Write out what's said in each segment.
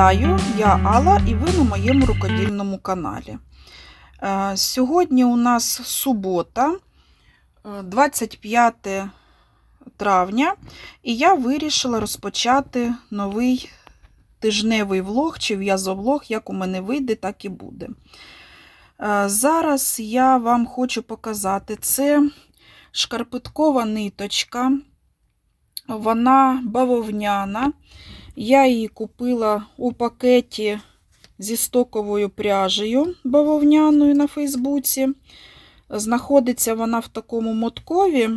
Вітаю, я Алла і ви на моєму рукодільному каналі. Е, Сьогодні у нас субота, е, 25 травня, і я вирішила розпочати новий тижневий влог чи в'язовлог, як у мене вийде, так і буде. Е, Зараз я вам хочу показати це шкарпеткова ниточка, вона бавовняна. Я її купила у пакеті зі стоковою пряжею бавовняною на Фейсбуці. Знаходиться вона в такому моткові,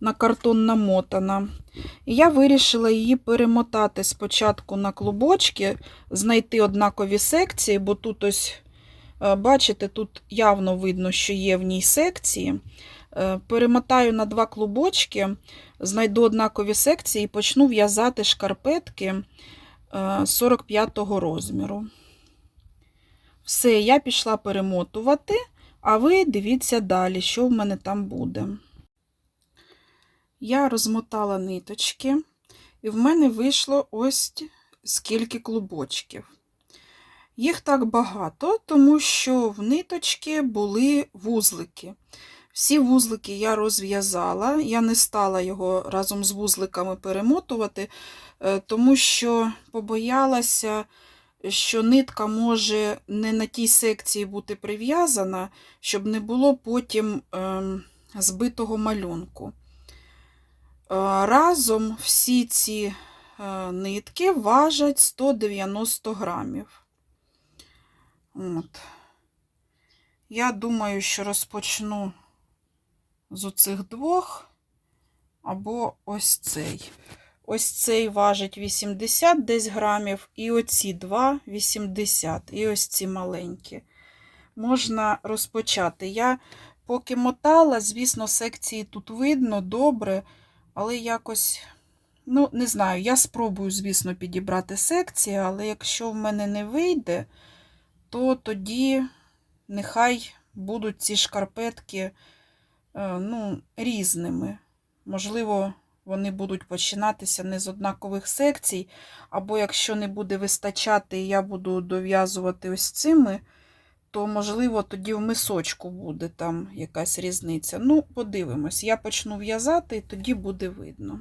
на картон намотана. Я вирішила її перемотати спочатку на клубочки, знайти однакові секції, бо тут ось, е, бачите, тут явно видно, що є в ній секції. Е, Перемотаю на два клубочки, знайду однакові секції і почну в'язати шкарпетки 45-го розміру. Все, я пішла перемотувати, а ви дивіться далі, що в мене там буде. Я розмотала ниточки, і в мене вийшло ось скільки клубочків. Їх так багато, тому що в ниточки були вузлики. Всі вузлики я розв'язала, я не стала його разом з вузликами перемотувати, тому що побоялася, що нитка може не на тій секції бути прив'язана, щоб не було потім збитого малюнку. Разом всі ці нитки важать 190 грамів. От. Я думаю, що розпочну з оцих двох, або ось цей. Ось цей важить 80 десь грамів, і оці два 80, і ось ці маленькі. Можна розпочати. Я поки мотала, звісно, секції тут видно добре, але якось, ну, не знаю, я спробую, звісно, підібрати секції, але якщо в мене не вийде, то тоді нехай будуть ці шкарпетки ну, різними. Можливо, вони будуть починатися не з однакових секцій, або якщо не буде вистачати, і я буду дов'язувати ось цими, то, можливо, тоді в мисочку буде там якась різниця. Ну, подивимось, я почну в'язати, і тоді буде видно.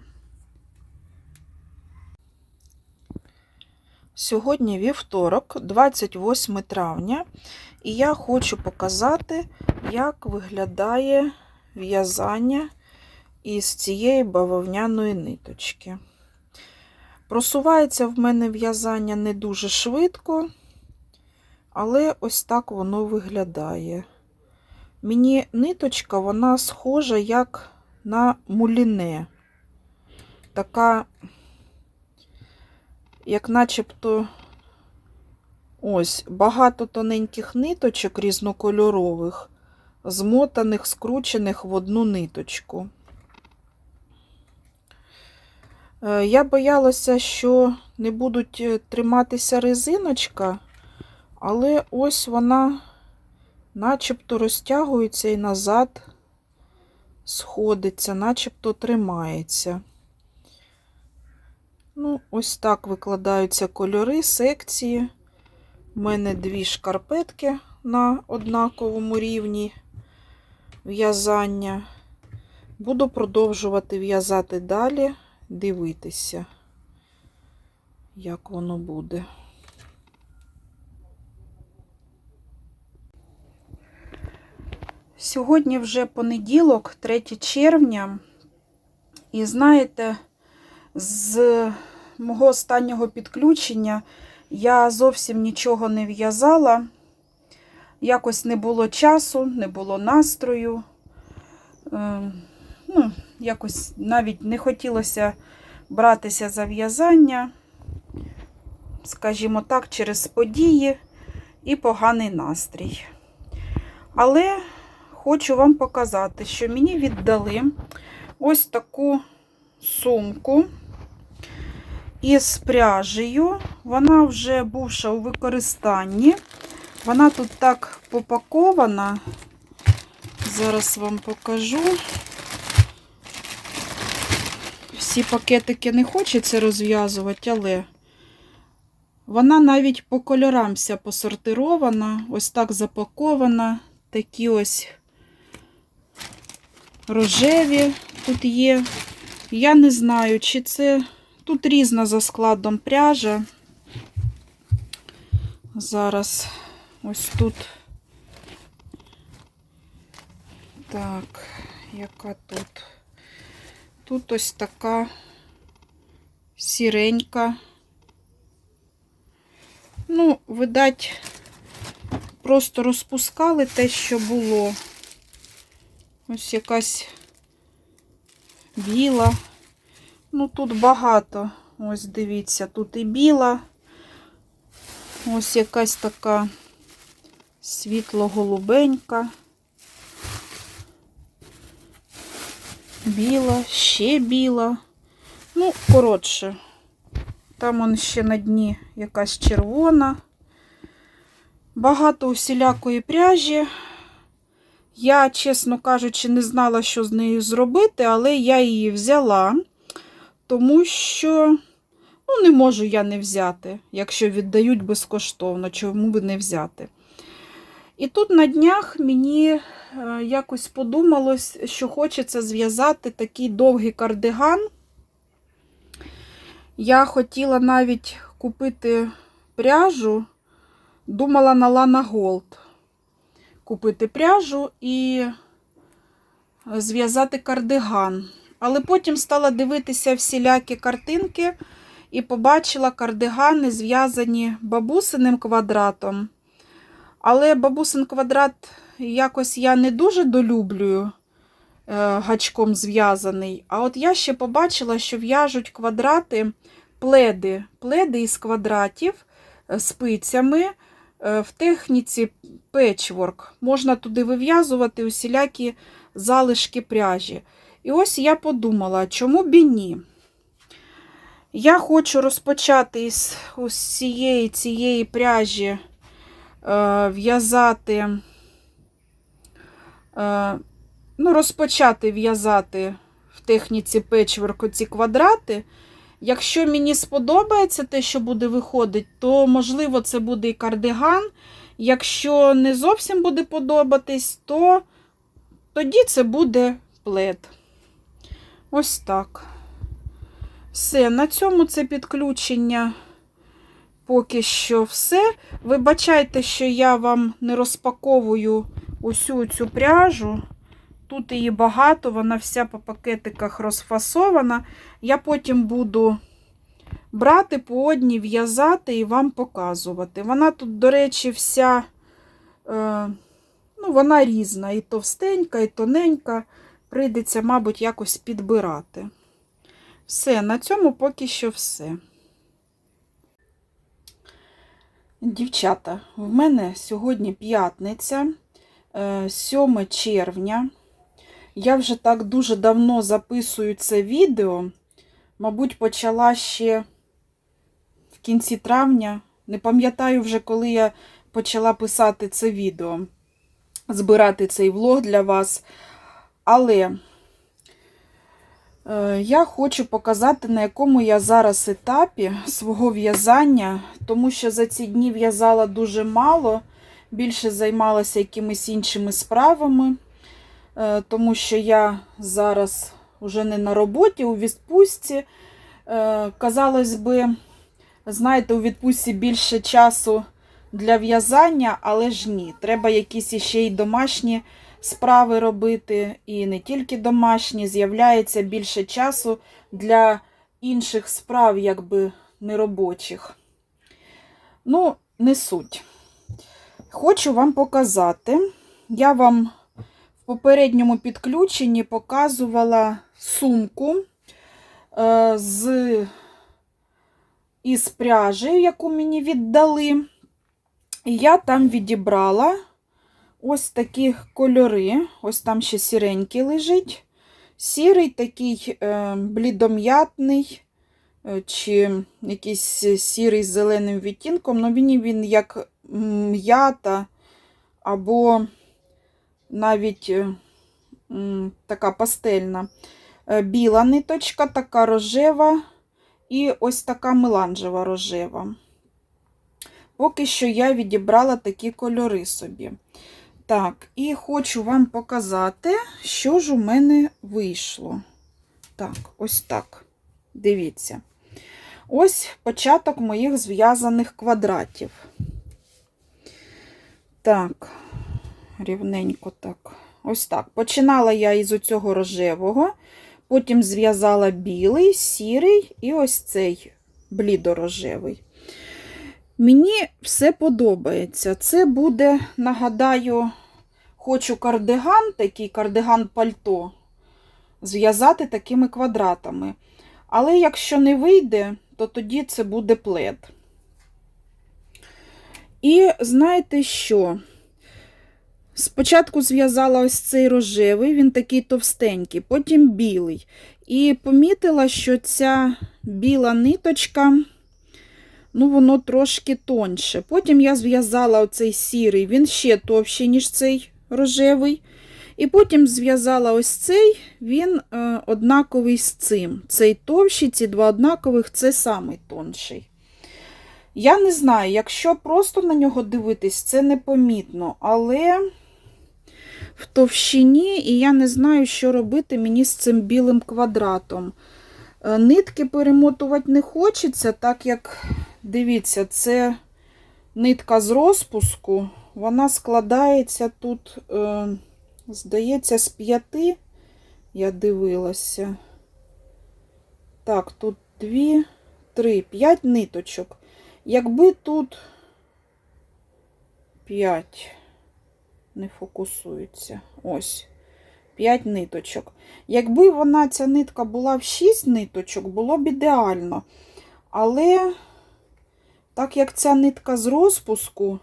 Сьогодні вівторок, 28 травня, і я хочу показати, як виглядає в'язання із цієї бавовняної ниточки. Просувається в мене в'язання не дуже швидко, але ось так воно виглядає. Мені ниточка, вона схожа як на муліне. Така, як начебто, ось, багато тоненьких ниточок різнокольорових змотаних, скручених в одну ниточку. Е, я боялася, що не будуть е, триматися резиночка, але ось вона начебто розтягується і назад сходиться, начебто тримається. Ну, ось так викладаються кольори, секції. У мене дві шкарпетки на однаковому рівні в'язання. Буду продовжувати в'язати далі, дивитися, як воно буде. Сьогодні вже понеділок, 3 червня, і знаєте, з мого останнього підключення я зовсім нічого не в'язала. Якось не було часу, не було настрою. Е, ну, Якось навіть не хотілося братися за в'язання, скажімо так, через події і поганий настрій. Але хочу вам показати, що мені віддали ось таку сумку із пряжею. Вона вже бувша у використанні. Вона тут так попакована. Зараз вам покажу. Всі пакетики не хочеться розв'язувати, але Вона навіть по кольорам вся посортирована, ось так запакована. Такі ось рожеві тут є. Я не знаю, чи це тут різна за складом пряжа. Зараз ось тут. Так, яка тут? Тут ось така сіренька. Ну, видать, просто розпускали те, що було. Ось якась біла. Ну, тут багато. Ось дивіться, тут і біла. Ось якась така світло-голубенька. Біла, ще біла. Ну, коротше, там он ще на дні якась червона. Багато усілякої пряжі. Я, чесно кажучи, не знала, що з нею зробити, але я її взяла, тому що ну, не можу я не взяти, якщо віддають безкоштовно, чому би не взяти. І тут на днях мені е, якось подумалось, що хочеться зв'язати такий довгий кардиган. Я хотіла навіть купити пряжу, думала на Lana Gold купити пряжу і зв'язати кардиган. Але потім стала дивитися всілякі картинки і побачила кардигани, зв'язані бабусиним квадратом. Але бабусин квадрат якось я не дуже долюблюю е, гачком зв'язаний. А от я ще побачила, що в'яжуть квадрати, пледи, пледи із квадратів е, спицями е, в техніці печворк. Можна туди вив'язувати усілякі залишки пряжі. І ось я подумала, чому б і ні? Я хочу розпочати із цієї цієї пряжі в'язати, е, ну, розпочати в'язати в техніці печворку ці квадрати. Якщо мені сподобається те, що буде виходити, то, можливо, це буде і кардиган. Якщо не зовсім буде подобатись, то тоді це буде плед. Ось так. Все, на цьому це підключення поки що все. Вибачайте, що я вам не розпаковую усю цю пряжу. Тут її багато, вона вся по пакетиках розфасована. Я потім буду брати по одній, в'язати і вам показувати. Вона тут, до речі, вся, е, ну, вона різна, і товстенька, і тоненька. Прийдеться, мабуть, якось підбирати. Все, на цьому поки що все. Дівчата, в мене сьогодні п'ятниця, 7 червня. Я вже так дуже давно записую це відео. Мабуть, почала ще в кінці травня. Не пам'ятаю вже, коли я почала писати це відео, збирати цей влог для вас. Але е, я хочу показати, на якому я зараз етапі свого в'язання, тому що за ці дні в'язала дуже мало, більше займалася якимись іншими справами, е, тому що я зараз вже не на роботі, у відпустці. Е, казалось би, знаєте, у відпустці більше часу для в'язання, але ж ні. Треба якісь іще й домашні справи робити, і не тільки домашні, з'являється більше часу для інших справ, якби неробочих. Ну, не суть. Хочу вам показати. Я вам в попередньому підключенні показувала сумку е, з із пряжі, яку мені віддали. І я там відібрала ось такі кольори. Ось там ще сіренький лежить. Сірий такий е, блідом'ятний, е, чи якийсь сірий з зеленим відтінком. Ну, мені він як м'ята, або навіть е, така пастельна. Біла ниточка, така рожева і ось така меланжева рожева. Поки що я відібрала такі кольори собі. Так, і хочу вам показати, що ж у мене вийшло. Так, ось так. Дивіться. Ось початок моїх зв'язаних квадратів. Так, рівненько так. Ось так. Починала я із оцього рожевого, потім зв'язала білий, сірий і ось цей блідорожевий. Мені все подобається. Це буде, нагадаю, хочу кардиган, такий кардиган пальто, зв'язати такими квадратами. Але якщо не вийде, то тоді це буде плед. І знаєте що? Спочатку зв'язала ось цей рожевий, він такий товстенький, потім білий. І помітила, що ця біла ниточка, ну, воно трошки тоньше. Потім я зв'язала оцей сірий, він ще товщий, ніж цей рожевий. І потім зв'язала ось цей, він е, однаковий з цим. Цей товщий, ці два однакових це самий тонший. Я не знаю, якщо просто на нього дивитись, це непомітно, але в товщині, і я не знаю, що робити мені з цим білим квадратом. Е, Нитки перемотувати не хочеться, так як, дивіться, це нитка з розпуску, вона складається тут, е, здається, з п'яти, я дивилася. Так, тут дві, три, п'ять ниточок. Якби тут 5 не фокусується. Ось. 5 ниточок. Якби вона, ця нитка була в 6 ниточок, було б ідеально. Але, так як ця нитка з розпуску,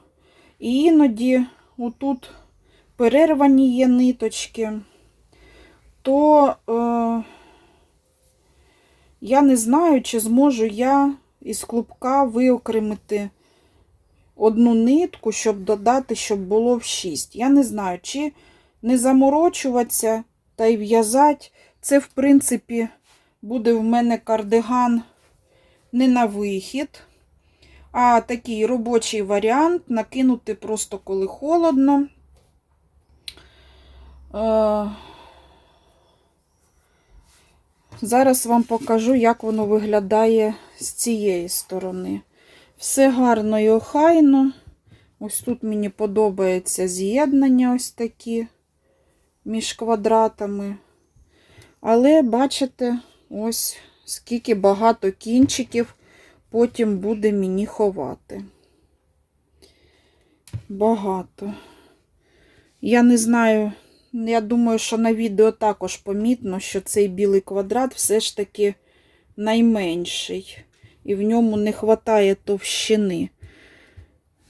і іноді отут перервані є ниточки, то е, я не знаю, чи зможу я із клубка виокремити одну нитку, щоб додати, щоб було в 6. Я не знаю, чи не заморочуватися та й в'язати. Це, в принципі, буде в мене кардиган не на вихід, а такий робочий варіант накинути просто коли холодно. Е, Зараз вам покажу, як воно виглядає з цієї сторони. Все гарно і охайно. Ось тут мені подобається з'єднання ось такі між квадратами. Але, бачите, ось скільки багато кінчиків потім буде мені ховати. Багато. Я не знаю, я думаю, що на відео також помітно, що цей білий квадрат все ж таки найменший, і в ньому не вистачає товщини.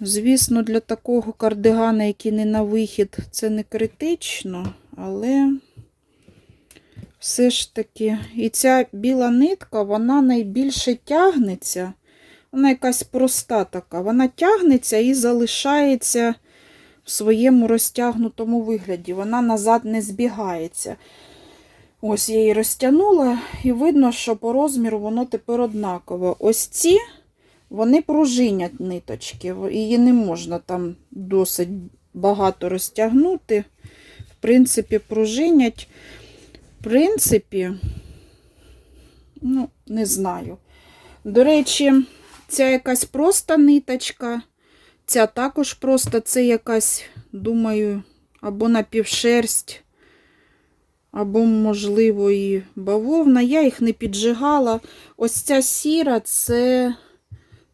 Звісно, для такого кардигана, який не на вихід, це не критично, але все ж таки, і ця біла нитка, вона найбільше тягнеться. Вона якась проста така. Вона тягнеться і залишається в своєму розтягнутому вигляді. Вона назад не збігається. Ось я її розтягнула, і видно, що по розміру воно тепер однакове. Ось ці, вони пружинять ниточки. Її не можна там досить багато розтягнути. В принципі, пружинять. Принципі, ну, не знаю. До речі, ця якась проста ниточка. Ця також просто це якась, думаю, або напівшерсть, або, можливо, і бавовна. Я їх не піджигала. Ось ця сіра це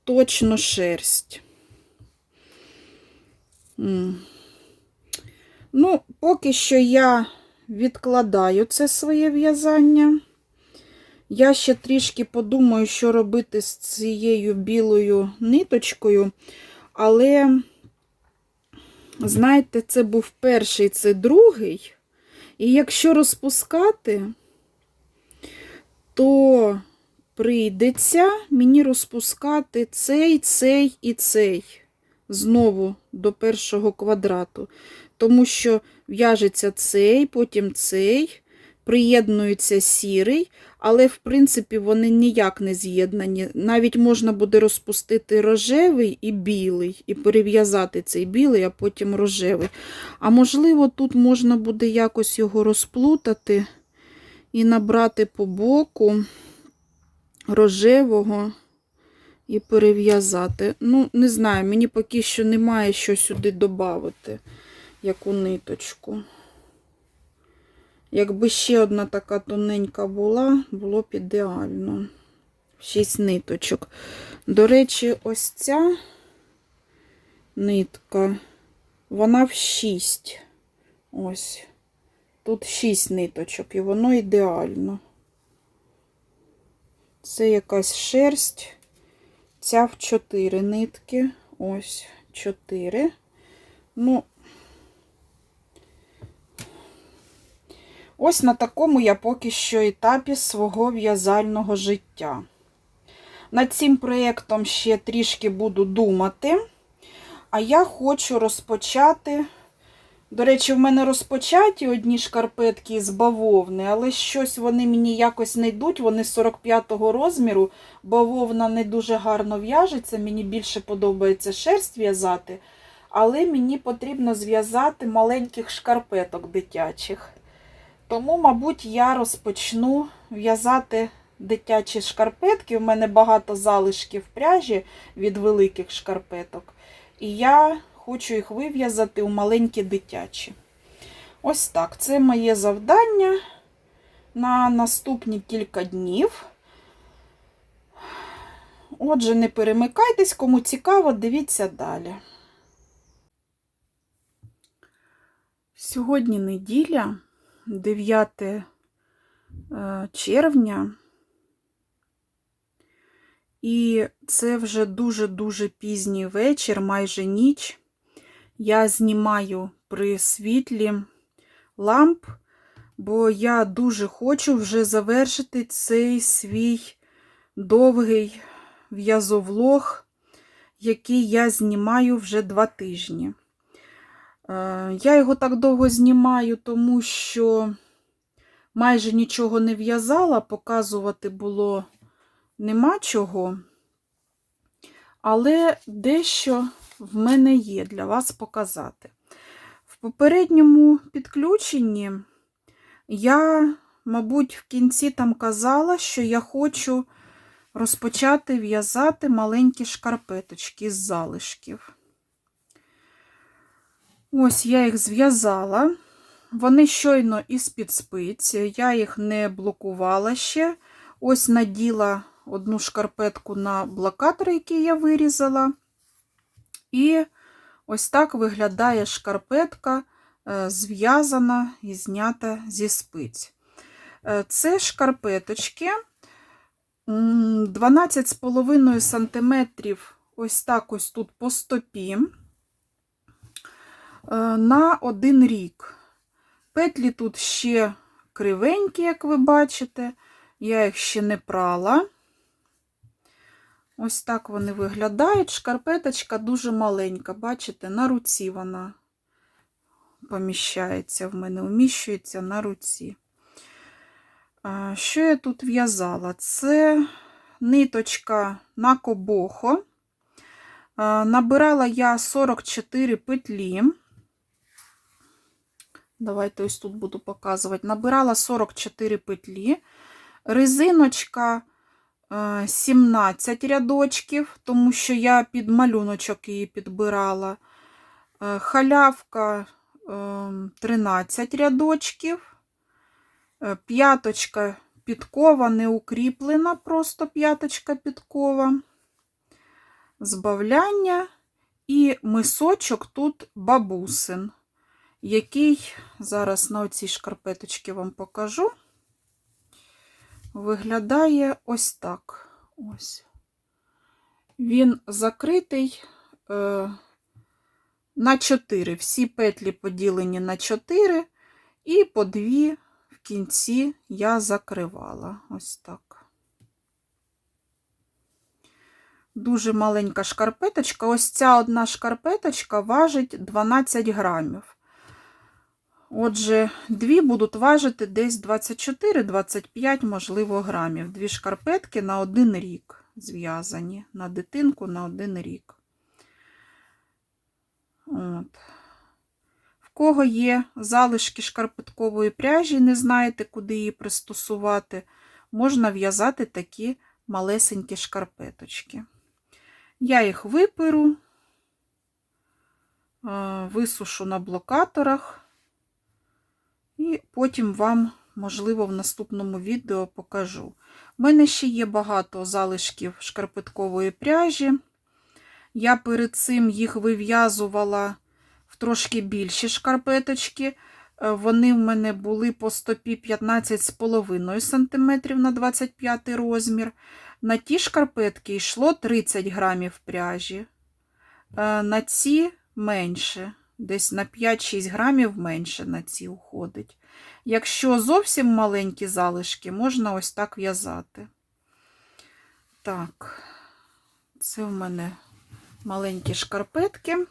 точно шерсть. Ну, поки що я відкладаю це своє в'язання. Я ще трішки подумаю, що робити з цією білою ниточкою. Але, знаєте, це був перший, це другий. І якщо розпускати, то прийдеться мені розпускати цей, цей і цей знову до першого квадрату. Тому що в'яжеться цей, потім цей, приєднується сірий, але, в принципі, вони ніяк не з'єднані. Навіть можна буде розпустити рожевий і білий, і перев'язати цей білий, а потім рожевий. А можливо, тут можна буде якось його розплутати і набрати по боку рожевого і перев'язати. Ну, не знаю, мені поки що немає що сюди додати, яку ниточку. Якби ще одна така тоненька була, було б ідеально. Шість ниточок. До речі, ось ця нитка, вона в шість. Ось. Тут шість ниточок, і воно ідеально. Це якась шерсть. Ця в 4 нитки. Ось 4. Ну, ось на такому я поки що етапі свого в'язального життя. Над цим проєктом ще трішки буду думати. А я хочу розпочати. До речі, в мене розпочаті одні шкарпетки з бавовни, але щось вони мені якось не йдуть. Вони 45-го розміру. Бавовна не дуже гарно в'яжеться. Мені більше подобається шерсть в'язати. Але мені потрібно зв'язати маленьких шкарпеток дитячих. Тому, мабуть, я розпочну в'язати дитячі шкарпетки. У мене багато залишків пряжі від великих шкарпеток. І я хочу їх вив'язати у маленькі дитячі. Ось так. Це моє завдання на наступні кілька днів. Отже, не перемикайтесь, кому цікаво, дивіться далі. Сьогодні неділя, 9 е, червня. І це вже дуже-дуже пізній вечір, майже ніч. Я знімаю при світлі ламп, бо я дуже хочу вже завершити цей свій довгий в'язовлог, який я знімаю вже два тижні. Е, Я його так довго знімаю, тому що майже нічого не в'язала, показувати було нема чого. Але дещо в мене є для вас показати. В попередньому підключенні я, мабуть, в кінці там казала, що я хочу розпочати в'язати маленькі шкарпеточки з залишків. Ось я їх зв'язала. Вони щойно із-під спиць, я їх не блокувала ще. Ось наділа одну шкарпетку на блокатор, який я вирізала. І ось так виглядає шкарпетка, е, зв'язана і знята зі спиць. Е, Це шкарпеточки 12,5 см, ось так ось тут по стопі, е, на один рік. Петлі тут ще кривенькі, як ви бачите, я їх ще не прала. Ось так вони виглядають. Шкарпеточка дуже маленька, бачите, на руці вона поміщається в мене, вміщується на руці. Що я тут в'язала? Це ниточка на кобохо. Набирала я 44 петлі. Давайте ось тут буду показувати. Набирала 44 петлі. Резиночка 17 рядочків, тому що я під малюночок її підбирала. Халявка 13 рядочків. П'яточка підкова не укріплена, просто п'яточка підкова. Збавляння і мисочок тут бабусин, який зараз на оцій шкарпеточці вам покажу виглядає ось так. Ось. Він закритий е, на 4. Всі петлі поділені на 4, і по 2 в кінці я закривала. Ось так. Дуже маленька шкарпеточка. Ось ця одна шкарпеточка важить 12 грамів. Отже, дві будуть важити десь 24-25, можливо, грамів. Дві шкарпетки на один рік зв'язані. На дитинку на один рік. От. В кого є залишки шкарпеткової пряжі, не знаєте, куди її пристосувати, можна в'язати такі малесенькі шкарпеточки. Я їх виперу, висушу на блокаторах. І потім вам, можливо, в наступному відео покажу. У мене ще є багато залишків шкарпеткової пряжі. Я перед цим їх вив'язувала в трошки більші шкарпеточки. Е, Вони в мене були по стопі 15,5 см на 25 розмір. На ті шкарпетки йшло 30 грамів пряжі. Е, На ці менше. Десь на 5-6 грамів менше на ці уходить. Якщо зовсім маленькі залишки, можна ось так в'язати. Так, це в мене маленькі шкарпетки.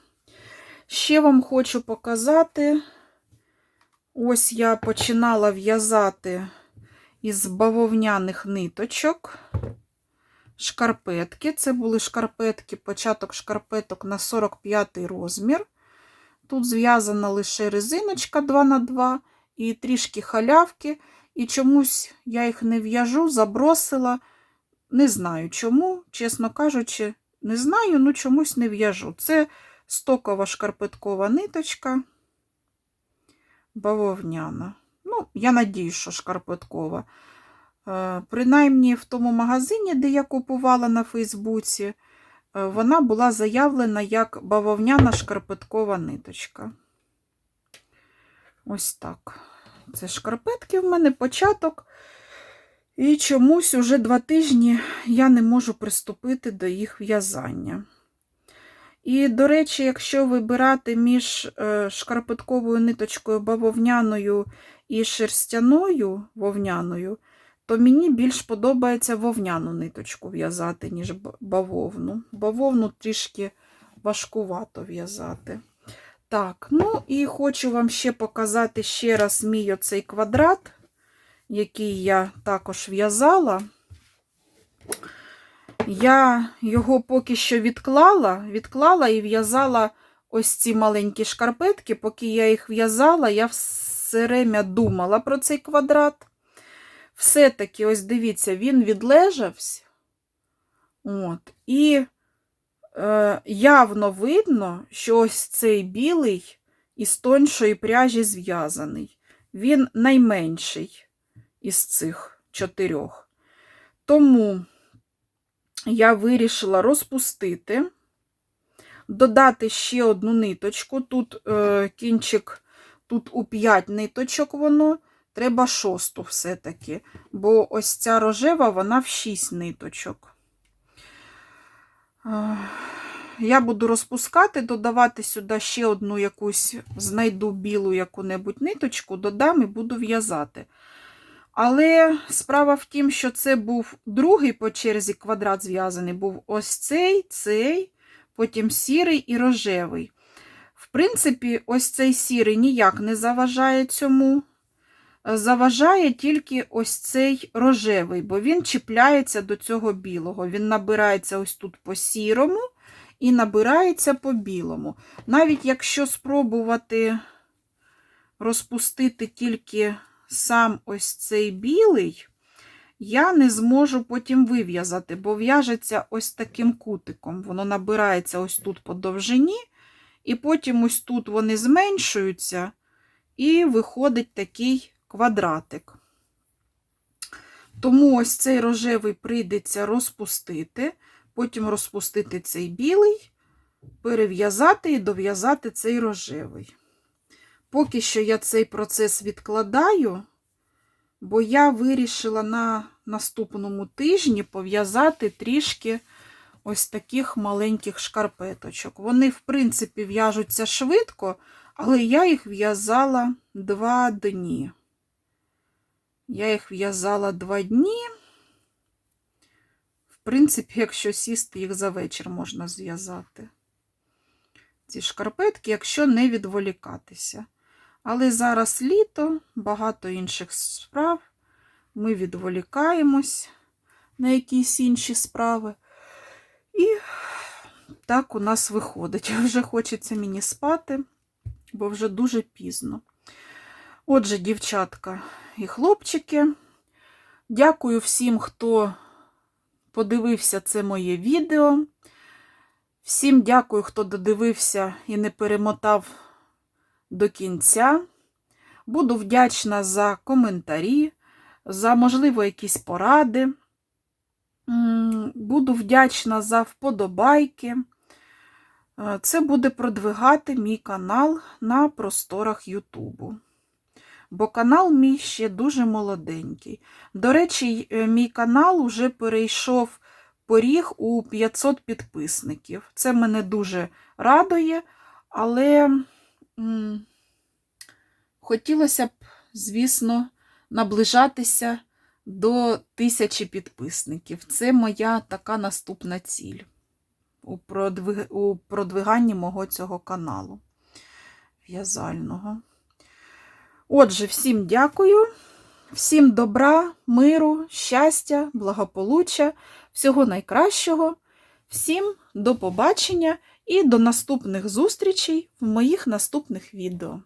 Ще вам хочу показати. Ось я починала в'язати із бавовняних ниточок. Шкарпетки. Це були шкарпетки, початок шкарпеток на 45 розмір. Тут зв'язана лише резиночка 2х2 і трішки халявки. І чомусь я їх не в'яжу, забросила. Не знаю чому, чесно кажучи, не знаю, ну чомусь не в'яжу. Це стокова шкарпеткова ниточка, бавовняна. Ну, я надію, що шкарпеткова. Е, Принаймні в тому магазині, де я купувала на Фейсбуці, вона була заявлена як бавовняна шкарпеткова ниточка. Ось так. Це шкарпетки в мене початок. І чомусь уже два тижні я не можу приступити до їх в'язання. І, до речі, якщо вибирати між е, шкарпетковою ниточкою бавовняною і шерстяною вовняною, то мені більш подобається вовняну ниточку в'язати, ніж бавовну. Бавовну трішки важкувато в'язати. Так, ну і хочу вам ще показати ще раз мій оцей квадрат, який я також в'язала. Я його поки що відклала, відклала і в'язала ось ці маленькі шкарпетки. Поки я їх в'язала, я все время думала про цей квадрат. Все-таки, ось дивіться, він відлежався. От, і е, явно видно, що ось цей білий із тоншої пряжі зв'язаний. Він найменший із цих чотирьох. Тому я вирішила розпустити, додати ще одну ниточку. Тут е, кінчик, тут у 5 ниточок воно, треба шосту все-таки, бо ось ця рожева, вона в 6 ниточок. Е, я буду розпускати, додавати сюди ще одну якусь, знайду білу яку-небудь ниточку, додам і буду в'язати. Але справа в тім, що це був другий по черзі квадрат зв'язаний, був ось цей, цей, потім сірий і рожевий. В принципі, ось цей сірий ніяк не заважає цьому. Заважає тільки ось цей рожевий, бо він чіпляється до цього білого. Він набирається ось тут по сірому і набирається по білому. Навіть якщо спробувати розпустити тільки сам ось цей білий, я не зможу потім вив'язати, бо в'яжеться ось таким кутиком. Воно набирається ось тут по довжині, і потім ось тут вони зменшуються, і виходить такий квадратик. Тому ось цей рожевий прийдеться розпустити, потім розпустити цей білий, перев'язати і дов'язати цей рожевий. Поки що я цей процес відкладаю, бо я вирішила на наступному тижні пов'язати трішки ось таких маленьких шкарпеточок. Вони, в принципі, в'яжуться швидко, але я їх в'язала два дні. Я їх в'язала два дні. В принципі, якщо сісти, їх за вечір можна зв'язати. Ці шкарпетки, якщо не відволікатися. Але зараз літо, багато інших справ. Ми відволікаємось на якісь інші справи. І так у нас виходить. Вже хочеться мені спати, бо вже дуже пізно. Отже, дівчатка і хлопчики, дякую всім, хто подивився це моє відео. Всім дякую, хто додивився і не перемотав до кінця. Буду вдячна за коментарі, за, можливо, якісь поради. Буду вдячна за вподобайки. Е, Це буде продвигати мій канал на просторах Ютубу. Бо канал мій ще дуже молоденький. До речі, е, мій канал вже перейшов поріг у 500 підписників. Це мене дуже радує, але м, хотілося б, звісно, наближатися до тисячі підписників. Це моя така наступна ціль у, продвиг... у продвиганні мого цього каналу в'язального. Отже, всім дякую, всім добра, миру, щастя, благополуччя, всього найкращого. Всім до побачення і до наступних зустрічей в моїх наступних відео.